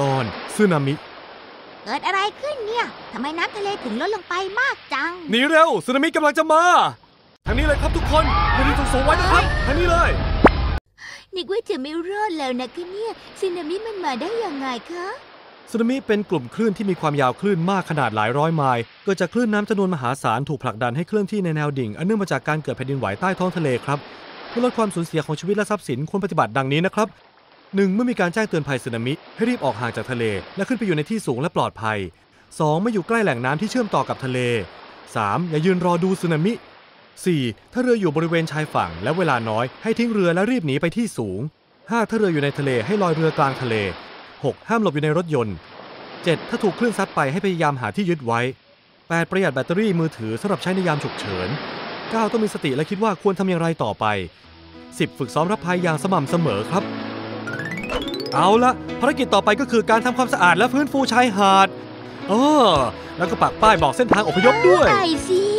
ตอนสึนามิ เกิดอะไรขึ้นเนี่ยทำไมน้ำทะเลถึงลดลงไปมากจัง หนีเร็วสึนามิกำลังจะมา ทางนี้เลยครับทุกคนอย่าลืมส่งส่งไว้นะครับทางนี้เลย นึกว่าจะไม่รอดแล้วนะคะเนี่ยสึนามิมันมาได้ยังไงคะสึนามิเป็นกลุ่มคลื่นที่มีความยาวคลื่นมากขนาดหลายร้อยไมล์เกิดจากคลื่นน้ำจำนวนมหาศาลถูกผลักดันให้เคลื่อนที่ในแนวดิ่ง อันเนื่องมาจากการเกิดแผ่นดินไหวใต้ท้องทะเลครับเพื่อลดความสูญเสียของชีวิตและทรัพย์สินควรปฏิบัติดังนี้นะครับ 1. เมื่อมีการแจ้งเตือนภัยสึนามิ ให้รีบออกห่างจากทะเล และขึ้นไปอยู่ในที่สูงและปลอดภัย 2. ไม่อยู่ใกล้แหล่งน้ำที่เชื่อมต่อกับทะเล 3. อย่ายืนรอดูสึนามิ 4. ถ้าเรืออยู่บริเวณชายฝั่งและเวลาน้อยให้ทิ้งเรือและรีบหนีไปที่สูง 5. ถ้าเรืออยู่ในทะเลให้ลอยเรือกลางทะเล 6. ห้ามหลบอยู่ในรถยนต์ 7. ถ้าถูกคลื่นซัดไปให้พยายามหาที่ยึดไว้ 8. ประหยัดแบตเตอรี่มือถือสำหรับใช้ในยามฉุกเฉิน 9. ต้องมีสติและคิดว่าควรทำอย่างไรต่อไป 10. ฝึกซ้อมรับภัยอย่างสม่ำเสมอครับ เอาละภารกิจต่อไปก็คือการทำความสะอาดและฟื้นฟูชายหาดเออแล้วก็ปักป้ายบอกเส้นทางอพยพด้วย ไปสิ